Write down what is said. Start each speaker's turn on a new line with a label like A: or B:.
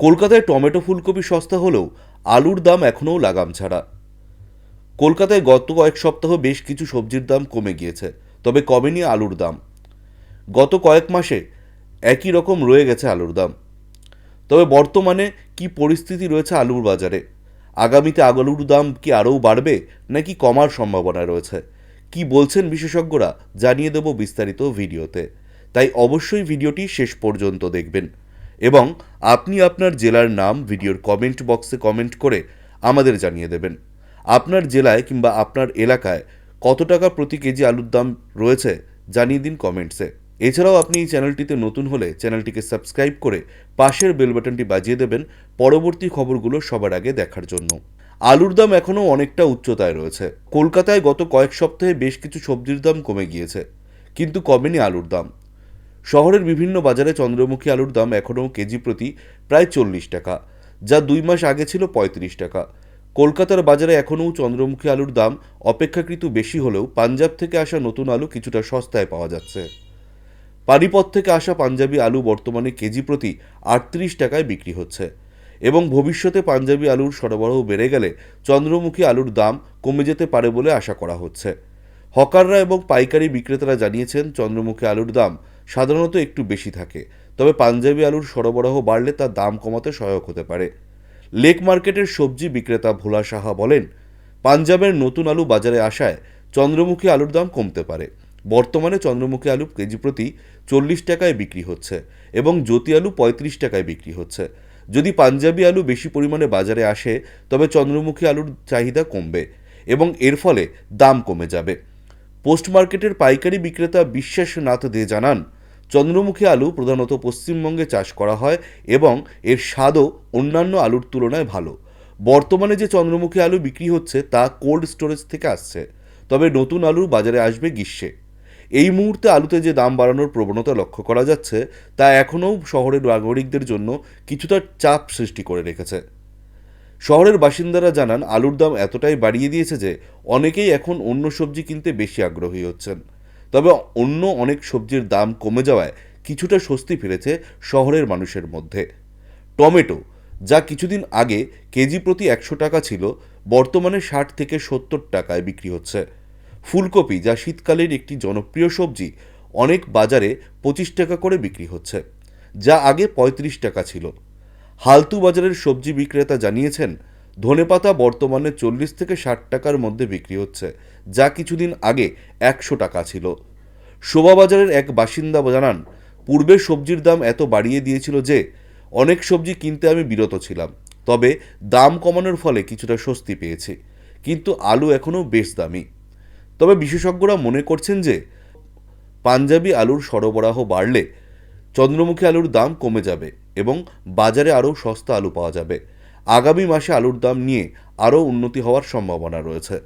A: কলকাতায় টমেটো ফুলকপি সস্তা হলেও আলুর দাম এখনও লাগাম ছাড়া। কলকাতায় গত কয়েক সপ্তাহ বেশ কিছু সবজির দাম কমে গিয়েছে, তবে কমেনি আলুর দাম। গত কয়েক মাসে একই রকম রয়ে গেছে আলুর দাম। তবে বর্তমানে কি পরিস্থিতি রয়েছে আলুর বাজারে? আগামীতে আলুর দাম কি আরও বাড়বে, নাকি কমার সম্ভাবনা রয়েছে? কি বলছেন বিশেষজ্ঞরা, জানিয়ে দেব বিস্তারিত ভিডিওতে। তাই অবশ্যই ভিডিওটি শেষ পর্যন্ত দেখবেন। এবং আপনি আপনার জেলার নাম ভিডিওর কমেন্ট বক্সে কমেন্ট করে আমাদের জানিয়ে দেবেন। আপনার জেলায় কিংবা আপনার এলাকায় কত টাকা প্রতি কেজি আলুর দাম রয়েছে জানিয়ে দিন কমেন্টসে এছাড়াও আপনি এই চ্যানেলটিতে নতুন হলে চ্যানেলটিকে সাবস্ক্রাইব করে পাশের বেল বাটনটি বাজিয়ে দেবেন পরবর্তী খবরগুলো সবার আগে দেখার জন্য। আলুর দাম এখনও অনেকটা উচ্চতায় রয়েছে। কলকাতায় গত কয়েক সপ্তাহে বেশ কিছু সবজির দাম কমে গিয়েছে, কিন্তু কমেনি আলুর দাম। শহরের বিভিন্ন বাজারে চন্দ্রমুখী আলুর দাম এখনও কেজি প্রতি প্রায় চল্লিশ টাকা, যা দুই মাস আগে ছিল পঁয়ত্রিশ টাকা। কলকাতার বাজারে এখনও চন্দ্রমুখী আলুর দাম অপেক্ষাকৃত বেশি হলেও পাঞ্জাব থেকে আসা নতুন আলু কিছুটা সস্তায় পাওয়া যাচ্ছে। পানিপথ থেকে আসা পাঞ্জাবি আলু বর্তমানে কেজি প্রতি আটত্রিশ টাকায় বিক্রি হচ্ছে এবং ভবিষ্যতে পাঞ্জাবি আলুর সরবরাহ বেড়ে গেলে চন্দ্রমুখী আলুর দাম কমে যেতে পারে বলে আশা করা হচ্ছে। হকাররা এবং পাইকারি বিক্রেতারা জানিয়েছেন, চন্দ্রমুখী আলুর দাম সাধারণত একটু বেশি থাকে, তবে পাঞ্জাবি আলুর সরবরাহ বাড়লে তার দাম কমাতে সহায়ক হতে পারে। লেক মার্কেটের সবজি বিক্রেতা ভোলা সাহা বলেন, পাঞ্জাবের নতুন আলু বাজারে আসায় চন্দ্রমুখী আলুর দাম কমতে পারে। বর্তমানে চন্দ্রমুখী আলু কেজি প্রতি চল্লিশ টাকায় বিক্রি হচ্ছে এবং জ্যোতি আলু পঁয়ত্রিশ টাকায় বিক্রি হচ্ছে। যদি পাঞ্জাবি আলু বেশি পরিমাণে বাজারে আসে, তবে চন্দ্রমুখী আলুর চাহিদা কমবে এবং এর ফলে দাম কমে যাবে। পোস্ট মার্কেটের পাইকারি বিক্রেতা বিশ্বাসনাথ দে জানান চন্দ্রমুখী আলু প্রধানত পশ্চিমবঙ্গে চাষ করা হয় এবং এর স্বাদও অন্যান্য আলুর তুলনায় ভালো। বর্তমানে যে চন্দ্রমুখী আলু বিক্রি হচ্ছে তা কোল্ড স্টোরেজ থেকে আসছে, তবে নতুন আলু বাজারে আসবে গ্রীষ্মে। এই মুহূর্তে আলুতে যে দাম বাড়ানোর প্রবণতা লক্ষ্য করা যাচ্ছে, তা এখনও শহরের নাগরিকদের জন্য কিছুটা চাপ সৃষ্টি করে রেখেছে। শহরের বাসিন্দারা জানান, আলুর দাম এতটাই বাড়িয়ে দিয়েছে যে অনেকেই এখন অন্য সবজি কিনতে বেশি আগ্রহী হচ্ছেন। তবে অন্য অনেক সবজির দাম কমে যাওয়ায় কিছুটা স্বস্তি ফিরেছে শহরের মানুষের মধ্যে। টমেটো, যা কিছুদিন আগে কেজি প্রতি একশো টাকা ছিল, বর্তমানে ষাট থেকে সত্তর টাকায় বিক্রি হচ্ছে। ফুলকপি, যা শীতকালের একটি জনপ্রিয় সবজি, অনেক বাজারে পঁচিশ টাকা করে বিক্রি হচ্ছে, যা আগে পঁয়ত্রিশ টাকা ছিল। হালতু বাজারের সবজি বিক্রেতা জানিয়েছেন ধনেপাতা বর্তমানে চল্লিশ থেকে ষাট টাকার মধ্যে বিক্রি হচ্ছে, যা কিছুদিন আগে একশো টাকা ছিল। শোভাবাজারের এক বাসিন্দা জানান, পূর্বে সবজির দাম এত বাড়িয়ে দিয়েছিল যে অনেক সবজি কিনতে আমি বিরত ছিলাম, তবে দাম কমানোর ফলে কিছুটা স্বস্তি পেয়েছি, কিন্তু আলু এখনও বেশ দামি। তবে বিশেষজ্ঞরা মনে করছেন যে পাঞ্জাবি আলুর সরবরাহ বাড়লে চন্দ্রমুখী আলুর দাম কমে যাবে এবং বাজারে আরও সস্তা আলু পাওয়া যাবে। আগামী মাসে আলুর দাম নিয়ে আরও উন্নতি হওয়ার সম্ভাবনা রয়েছে।